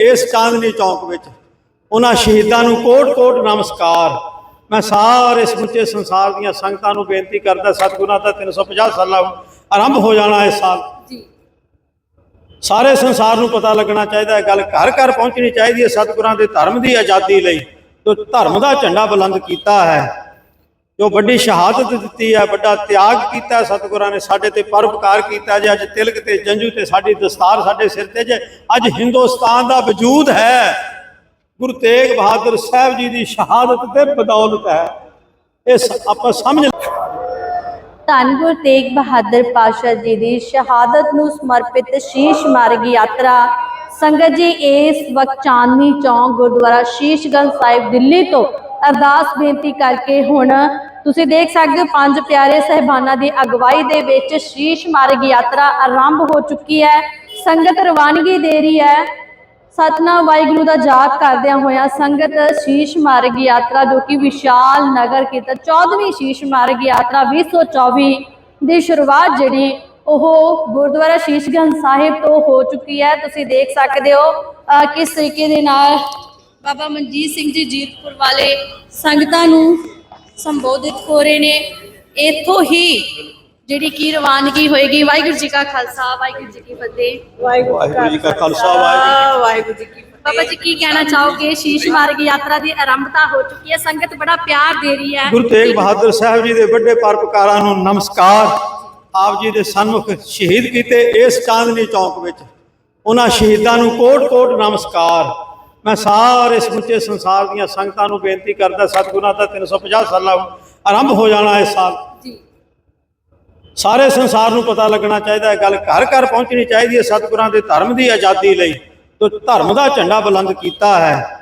ਇਸ ਚਾਂਦਨੀ ਚੌਕ ਵਿੱਚ ਉਹਨਾਂ ਸ਼ਹੀਦਾਂ ਨੂੰ ਕੋਟ-ਕੋਟ ਨਮਸਕਾਰ। ਮੈਂ ਸਾਰੇ ਸਮੁੱਚੇ ਸੰਸਾਰ ਦੀਆਂ ਸੰਗਤਾਂ ਨੂੰ ਬੇਨਤੀ ਕਰਦਾ ਸਤਿਗੁਰਾਂ ਦਾ 350 ਸਾਲਾ ਆਰੰਭ ਹੋ ਜਾਣਾ ਇਸ ਸਾਲ। ਜੀ। ਸਾਰੇ ਸੰਸਾਰ ਨੂੰ ਪਤਾ ਲੱਗਣਾ ਚਾਹੀਦਾ ਹੈ ਗੱਲ ਘਰ ਘਰ ਪਹੁੰਚਣੀ ਚਾਹੀਦੀ ਹੈ ਸਤਿਗੁਰਾਂ ਦੇ ਧਰਮ ਦੀ ਆਜ਼ਾਦੀ ਲਈ। ਜੋ ਧਰਮ ਦਾ ਝੰਡਾ ਬੁਲੰਦ ਕੀਤਾ ਹੈ ਜੋ ਵੱਡੀ ਸ਼ਹਾਦਤ ਦਿੱਤੀ ਹੈ, ਵੱਡਾ ਤਿਆਗ ਕੀਤਾ ਸਤਿਗੁਰਾਂ ਨੇ, ਸਾਡੇ ਤੇ ਪਰਉਪਕਾਰ ਕੀਤਾ ਜੇ, ਅੱਜ ਤਿਲਕ ਤੇ ਜੰਜੂ ਤੇ ਸਾਡੀ ਦਸਤਾਰ ਸਾਡੇ ਸਿਰ ਤੇ ਜੇ, ਅੱਜ ਹਿੰਦੁਸਤਾਨ ਦਾ ਵਜੂਦ ਹੈ। ਗੁਰੂ ਤੇਗ ਬਹਾਦਰ ਸਾਹਿਬ ਜੀ ਦੀ ਸ਼ਹਾਦਤ ਤੇ ਬਦੌਲਤ ਹੈ। ਇਹ ਆਪਾਂ ਸਮਝ ਧੰਨ ਗੁਰੂ ਤੇਗ ਬਹਾਦਰ ਪਾਤਸ਼ਾਹ ਜੀ ਦੀ ਸ਼ਹਾਦਤ ਨੂੰ ਸਮਰਪਿਤ ਸ਼ੀਸ਼ ਮਾਰਗ ਯਾਤਰਾ। ਸੰਗਤ ਜੀ, ਇਸ ਵਕਤ ਚਾਂਦਨੀ ਚੌਂਕ ਗੁਰਦੁਆਰਾ ਸ਼ੀਸ਼ਗੰਜ ਸਾਹਿਬ ਦਿੱਲੀ ਤੋਂ ਅਰਦਾਸ ਬੇਨਤੀ ਕਰਕੇ ਹੁਣ ਤੁਸੀਂ ਦੇਖ ਸਕਦੇ ਹੋ ਪੰਜ ਪਿਆਰੇ ਸਹਿਬਾਨਾਂ ਦੀ ਅਗਵਾਈ ਦੇ ਵਿੱਚ ਸ਼ੀਸ਼ ਮਾਰਗ ਯਾਤਰਾ ਆਰੰਭ ਹੋ ਚੁੱਕੀ ਹੈ। ਸੰਗਤ ਰਵਾਨਗੀ ਦੇ ਰਹੀ ਹੈ। ਸਤਨਾਮ ਵਾਹਿਗੁਰੂ ਦਾ ਜਾਪ ਕਰਦਿਆਂ ਹੋਇਆਂ ਸੰਗਤ ਸ਼ੀਸ਼ ਮਾਰਗ ਯਾਤਰਾ ਜੋ ਕਿ ਵਿਸ਼ਾਲ ਨਗਰ ਕੀਤਾ 14ਵੀਂ ਸ਼ੀਸ਼ ਮਾਰਗ ਯਾਤਰਾ 2024 ਦੀ ਸ਼ੁਰੂਆਤ ਜਿਹੜੀ ਉਹ ਗੁਰਦੁਆਰਾ ਸ਼ੀਸ਼ਗੰਜ ਸਾਹਿਬ ਤੋਂ ਹੋ ਚੁੱਕੀ ਹੈ। ਤੁਸੀਂ ਦੇਖ ਸਕਦੇ ਹੋ ਕਿਸ ਤਰੀਕੇ ਦੇ ਨਾਲ ਬਾਬਾ ਮਨਜੀਤ ਸਿੰਘ ਜੀ ਜੀਰਪੁਰ ਵਾਲੇ ਸੰਗਤਾਂ ਨੂੰ ਸੰਬੋਧਿਤ ਹੋ ਰਹੇ ਨੇ। ਇੱਥੋਂ ਹੀ ਜਿਹੜੀ ਕੀ ਰਵਾਨਗੀ ਹੋਏਗੀ। ਵਾਹਿਗੁਰੂ ਜੀ ਕਾ ਖਾਲਸਾ ਵਾਹਿਗੁਰੂ ਜੀ ਕੀ ਫਤਿਹ। ਵਾਹਿਗੁਰੂ ਜੀ ਕਾ ਖਾਲਸਾ ਵਾਹਿਗੁਰੂ ਜੀ ਕੀ ਬਾਬਾ ਜੀ ਕੀ ਕਹਿਣਾ ਚਾਹੋਗੇ? ਸ਼ੀਸ਼ ਮਾਰਗ ਯਾਤਰਾ ਦੀ ਆਰੰਭਤਾ ਹੋ ਚੁੱਕੀ ਹੈ। ਸੰਗਤ ਬੜਾ ਪਿਆਰ ਦੇ ਰਹੀ ਹੈ। ਗੁਰੂ ਤੇਗ ਬਹਾਦਰ ਸਾਹਿਬ ਜੀ ਦੇ ਵੱਡੇ ਪਰਪਕਾਰਾਂ ਨੂੰ ਨਮਸਕਾਰ। ਆਪ ਜੀ ਦੇ ਸਨਮੁਖ ਸ਼ਹੀਦ ਕੀਤੇ ਇਸ ਚਾਂਦਨੀ ਚੌਕ ਵਿੱਚ। ਉਹਨਾਂ ਸ਼ਹੀਦਾਂ ਨੂੰ ਕੋਟ-ਕੋਟ ਨਮਸਕਾਰ। ਮੈਂ ਸਾਰੇ ਸਮੁੱਚੇ ਸੰਸਾਰ ਦੀਆਂ ਸੰਗਤਾਂ ਨੂੰ ਬੇਨਤੀ ਕਰਦਾ ਸਤਿਗੁਰਾਂ ਦਾ 350 ਸਾਲਾ ਆਰੰਭ ਹੋ ਜਾਣਾ ਇਸ ਸਾਲ। ਜੀ। ਸਾਰੇ ਸੰਸਾਰ ਨੂੰ ਪਤਾ ਲੱਗਣਾ ਚਾਹੀਦਾ ਹੈ ਗੱਲ ਘਰ ਘਰ ਪਹੁੰਚਣੀ ਚਾਹੀਦੀ ਹੈ ਸਤਿਗੁਰਾਂ ਦੇ ਧਰਮ ਦੀ ਆਜ਼ਾਦੀ ਲਈ ਜੋ ਧਰਮ ਦਾ ਝੰਡਾ ਬੁਲੰਦ ਕੀਤਾ ਹੈ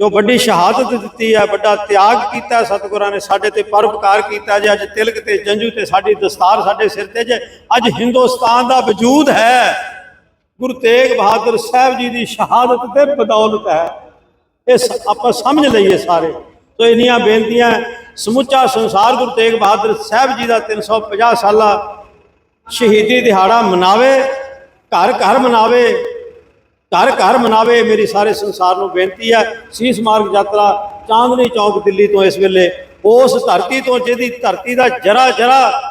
ਜੋ ਵੱਡੀ ਸ਼ਹਾਦਤ ਦਿੱਤੀ ਹੈ ਵੱਡਾ ਤਿਆਗ ਕੀਤਾ ਸਤਿਗੁਰਾਂ ਨੇ ਸਾਡੇ ਤੇ ਪਰਉਪਕਾਰ ਕੀਤਾ ਜੇ ਅੱਜ ਤਿਲਕ ਤੇ ਜੰਜੂ ਤੇ ਸਾਡੀ ਦਸਤਾਰ ਸਾਡੇ ਸਿਰ ਤੇ ਜੇ ਅੱਜ ਹਿੰਦੁਸਤਾਨ ਦਾ ਵਜੂਦ ਹੈ। ਗੁਰੂ ਤੇਗ ਬਹਾਦਰ ਸਾਹਿਬ ਜੀ ਦੀ ਸ਼ਹਾਦਤ ਤੇ ਬਦੌਲਤ ਹੈ। ਇਹ ਸ- ਆਪਾਂ ਸਮਝ ਲਈਏ ਸਾਰੇ। ਸੋ ਇੰਨੀਆਂ ਬੇਨਤੀਆਂ, ਸਮੁੱਚਾ ਸੰਸਾਰ ਗੁਰੂ ਤੇਗ ਬਹਾਦਰ ਸਾਹਿਬ ਜੀ ਦਾ 350 ਸਾਲਾ ਸ਼ਹੀਦੀ ਦਿਹਾੜਾ ਮਨਾਵੇ, ਘਰ ਘਰ ਮਨਾਵੇ, ਘਰ ਘਰ ਮਨਾਵੇ, ਮੇਰੀ ਸਾਰੇ ਸੰਸਾਰ ਨੂੰ ਬੇਨਤੀ ਹੈ। ਸੀਸ ਮਾਰਗ ਯਾਤਰਾ ਚਾਂਦਨੀ ਚੌਕ ਦਿੱਲੀ ਤੋਂ ਇਸ ਵੇਲੇ, ਉਸ ਧਰਤੀ ਤੋਂ ਜਿਹਦੀ ਧਰਤੀ ਦਾ ਜਰਾ ਜਰਾ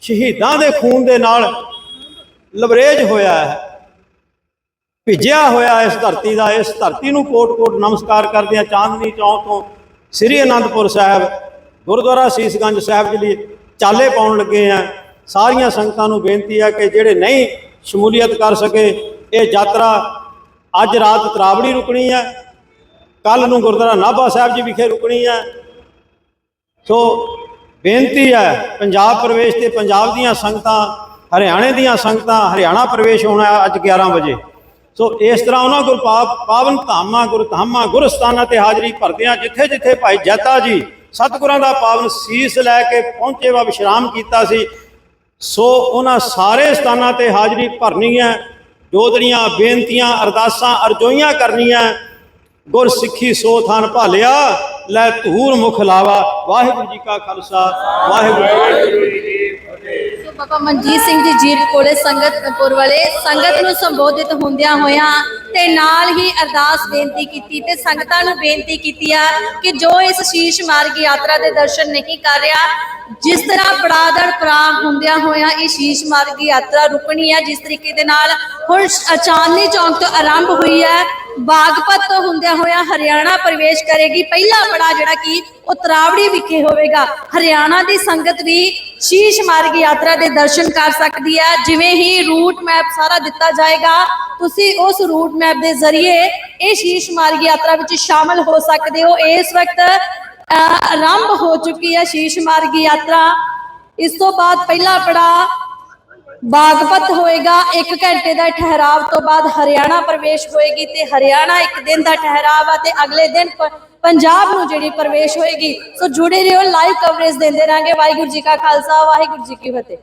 ਸ਼ਹੀਦਾਂ ਦੇ ਖੂਨ ਦੇ ਨਾਲ ਲਬਰੇਜ ਹੋਇਆ ਹੈ। ਭਿੱਜਿਆ ਹੋਇਆ ਇਸ ਧਰਤੀ ਦਾ, ਇਸ ਧਰਤੀ ਨੂੰ ਕੋਟ-ਕੋਟ ਨਮਸਕਾਰ ਕਰਦੇ ਆ ਚਾਂਦਨੀ ਚੌਕ ਤੋਂ ਸ੍ਰੀ ਅਨੰਦਪੁਰ ਸਾਹਿਬ, ਗੁਰਦੁਆਰਾ ਸੀਸਗੰਜ ਸਾਹਿਬ ਦੇ ਲਈ ਚਾਲੇ ਪਾਉਣ ਲੱਗੇ ਆ ਸਾਰੀਆਂ ਸੰਗਤਾਂ ਨੂੰ ਬੇਨਤੀ ਹੈ ਕਿ ਜਿਹੜੇ ਨਹੀਂ ਸ਼ਮੂਲੀਅਤ ਕਰ ਸਕੇ, ਇਹ ਯਾਤਰਾ ਅੱਜ ਰਾਤ ਤਰਾਵੜੀ ਰੁਕਣੀ ਹੈ। ਕੱਲ ਨੂੰ ਗੁਰਦੁਆਰਾ ਨਾਭਾ ਸਾਹਿਬ ਜੀ ਵਿਖੇ ਰੁਕਣੀ ਹੈ। ਸੋ ਬੇਨਤੀ ਹੈ, ਪੰਜਾਬ ਪ੍ਰਵੇਸ਼ ਤੇ ਪੰਜਾਬ ਦੀਆਂ ਸੰਗਤਾਂ, ਹਰਿਆਣੇ ਦੀਆਂ ਸੰਗਤਾਂ, ਹਰਿਆਣਾ ਪ੍ਰਵੇਸ਼ ਹੋਣਾ ਅੱਜ 11 ਵਜੇ। ਸੋ ਇਸ ਤਰ੍ਹਾਂ ਉਹਨਾਂ ਗੁਰ ਪਾਵਨ ਧਾਮਾਂ, ਗੁਰ ਧਾਮਾਂ, ਗੁਰਸਥਾਨਾਂ ਤੇ ਹਾਜ਼ਰੀ ਭਰਦਿਆਂ ਜਿੱਥੇ ਜਿੱਥੇ ਭਾਈ ਜੱਤਾ ਜੀ ਸਤਿਗੁਰਾਂ ਦਾ ਪਾਵਨ ਸੀਸ ਲੈ ਕੇ ਪਹੁੰਚੇ ਵਾ, ਵਿਸ਼ਰਾਮ ਕੀਤਾ ਸੀ, ਸੋ ਉਹਨਾਂ ਸਾਰੇ ਸਥਾਨਾਂ ਤੇ ਹਾਜ਼ਰੀ ਭਰਨੀ ਹੈ ਜੋਦੜੀਆਂ ਬੇਨਤੀਆਂ, ਅਰਦਾਸਾਂ ਅਰਜ਼ੋਈਆਂ ਕਰਨੀਆਂ। ਗੁਰ ਸਿੱਖੀ ਸੋ ਥਾਨ ਭਾਲਿਆ, ਲੈ ਧੂਰ ਮੁਖ ਲਾਵਾ। ਵਾਹਿਗੁਰੂ ਜੀ ਕਾ ਖਾਲਸਾ, ਵਾਹਿਗੁਰੂ ਜੀ ਕੀ ਫਤਿਹ ਮਨਜੀਤ ਸਿੰਘ ਜੀ ਜੀਰ ਕੋਲੇ ਸੰਗਤਪੁਰ ਵਾਲੇ, ਸੰਗਤ ਨੂੰ ਸੰਬੋਧਿਤ ਹੁੰਦਿਆਂ ਹੋਇਆਂ ਤੇ ਨਾਲ ਹੀ ਅਰਦਾਸ ਬੇਨਤੀ ਕੀਤੀ ਤੇ ਸੰਗਤਾਂ ਨੂੰ ਬੇਨਤੀ ਕੀਤੀ ਆ ਕਿ ਜੋ ਇਸ ਸ਼ੀਸ਼ ਮਾਰਗ ਯਾਤਰਾ ਦੇ ਦਰਸ਼ਨ ਨਹੀਂ ਕਰ ਰਿਹਾ, ਜਿਸ ਤਰ੍ਹਾਂ ਪੜਾਦੜ ਪਰਾ ਹੁੰਦਿਆਂ ਹੋਇਆਂ ਇਹ ਸ਼ੀਸ਼ ਮਾਰਗ ਯਾਤਰਾ ਰੁਕਣੀ ਹੈ ਜਿਸ ਤਰੀਕੇ ਦੇ ਨਾਲ ਹੁਣ ਸ਼- ਚੌਂਕ ਤੋਂ ਆਰੰਭ ਹੋਈ ਹੈ, ਬਾਗਪਤ ਤੋਂ ਹੁੰਦਿਆਂ ਹੋਇਆਂ ਹਰਿਆਣਾ ਪ੍ਰਵੇਸ਼ ਕਰੇਗੀ। ਪਹਿਲਾ ਪੜਾ ਜਿਹੜਾ ਕਿ ਉਹ ਤਰਾਵੜੀ ਵਿਖੇ ਹੋਵੇਗਾ। ਹਰਿਆਣਾ ਦੀ ਸੰਗਤ ਵੀ ਸ਼ੀਸ਼ ਮਾਰਗ ਯਾਤਰਾ ਦੇ ਦਰਸ਼ਨ ਕਰ ਸਕਦੀ ਹੈ। ਜਿਵੇਂ ਹੀ ਰੂਟ ਮੈਪ ਸਾਰਾ ਦਿੱਤਾ ਜਾਏਗਾ ਤੁਸੀਂ ਉਸ ਰੂਟ ਮੈਪ ਦੇ ਜ਼ਰੀਏ ਇਹ ਸ਼ੀਸ਼ ਮਾਰਗ ਯਾਤਰਾ ਵਿੱਚ ਸ਼ਾਮਲ ਹੋ ਸਕਦੇ ਹੋ। ਇਸ ਵਕਤ ਅਹ, ਆਰੰਭ ਹੋ ਚੁੱਕੀ ਹੈ ਸ਼ੀਸ਼ ਮਾਰਗ ਯਾਤਰਾ। ਇਸ ਤੋਂ ਬਾਅਦ ਪਹਿਲਾ ਪੜਾ ਬਾਗਪਤ ਹੋਏਗਾ 1 ਘੰਟੇ ਦਾ ਠਹਿਰਾਵ ਤੋਂ ਬਾਅਦ ਹਰਿਆਣਾ ਪ੍ਰਵੇਸ਼ ਹੋਏਗੀ ਤੇ ਹਰਿਆਣਾ ਇੱਕ ਦਿਨ ਦਾ ਠਹਿਰਾਵ ਆ ਤੇ ਅਗਲੇ ਦਿਨ ਪੰਜਾਬ ਨੂੰ ਜਿਹੜੀ ਪ੍ਰਵੇਸ਼ ਹੋਏਗੀ। ਸੋ ਜੁੜੇ ਰਹੋ ਲਾਈਵ ਕਵਰੇਜ ਦਿੰਦੇ ਰਾਂਗੇ ਵਾਹਿਗੁਰੂ ਜੀ ਕਾ ਖਾਲਸਾ, ਵਾਹਿਗੁਰੂ ਜੀ ਕੀ ਫਤਿਹ।